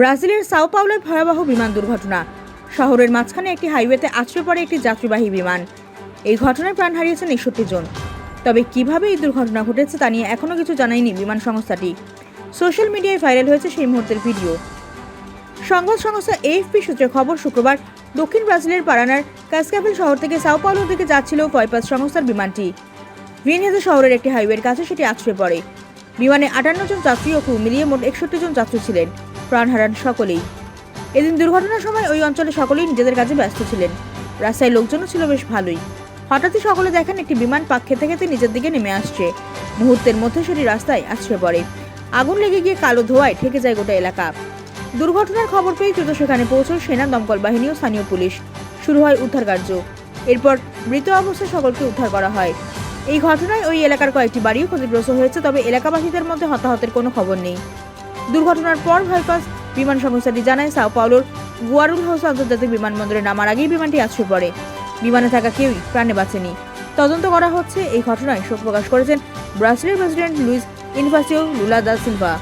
ব্রাজিলের সাও পাওলোয় ভয়াবহ বিমান দুর্ঘটনা। শহরের মাঝখানে একটি হাইওয়েতে আছড়ে পড়ে একটি যাত্রীবাহী বিমান। এই ঘটনায় প্রাণ হারিয়েছেন একষট্টি জন। তবে কীভাবে এই দুর্ঘটনা ঘটেছে তা নিয়ে এখনও কিছু জানায়নি বিমান সংস্থাটি। সোশ্যাল মিডিয়ায় ভাইরাল হয়েছে সেই মুহূর্তের ভিডিও। সংবাদ সংস্থা এএফপি সূত্রে খবর, শুক্রবার দক্ষিণ ব্রাজিলের পারানার কাসকাভেল শহর থেকে সাও পাওলোর দিকে যাচ্ছিল ফয়পাস সংস্থার বিমানটি। ভিনহেজে শহরের একটি হাইওয়ের কাছে সেটি আছড়ে পড়ে। বিমানে আটান্ন জন যাত্রী ও ক্রু মিলিয়ে মোট একষট্টি জন যাত্রী ছিলেন। প্রাণ হারান সকলেই। এদিন দুর্ঘটনার সময় ওই অঞ্চলে সকলেই নিজেদের কাজে ব্যস্ত ছিলেন। রাস্তায় লোকজনও ছিল বেশ ভালোই। হঠাৎই সকলে দেখেন একটি বিমান পাক খেতে খেতে নিজের দিকে নেমে আসছে। মুহূর্তের মধ্যে সেটি রাস্তায় আছড়ে পড়ে। আগুন লেগে গিয়ে কালো ধোঁয়ায় ঠেকে যায় গোটা এলাকা। দুর্ঘটনার খবর পেয়ে দ্রুত সেখানে পৌঁছয় সেনা, দমকল বাহিনী ও স্থানীয় পুলিশ। শুরু হয় উদ্ধার কার্য। এরপর মৃত অবস্থায় সকলকে উদ্ধার করা হয়। এই ঘটনায় ওই এলাকার কয়েকটি বাড়িও ক্ষতিগ্রস্ত হয়েছে, তবে এলাকাবাসীদের মধ্যে হতাহতের কোনো খবর নেই। দুর্ঘটনার পর ভাইপাস বিমান সংস্থাটি জানায়, সাও পাওলোর গুয়ারুল হাউস আন্তর্জাতিক বিমানবন্দরে নামার আগেই বিমানটি আছড়ে পড়ে। বিমানে থাকা কেউই প্রাণে বাঁচেনি। তদন্ত করা হচ্ছে এই ঘটনায় শোক প্রকাশ করেছেন ব্রাজিলের president Luis Inacio Lula da Silva.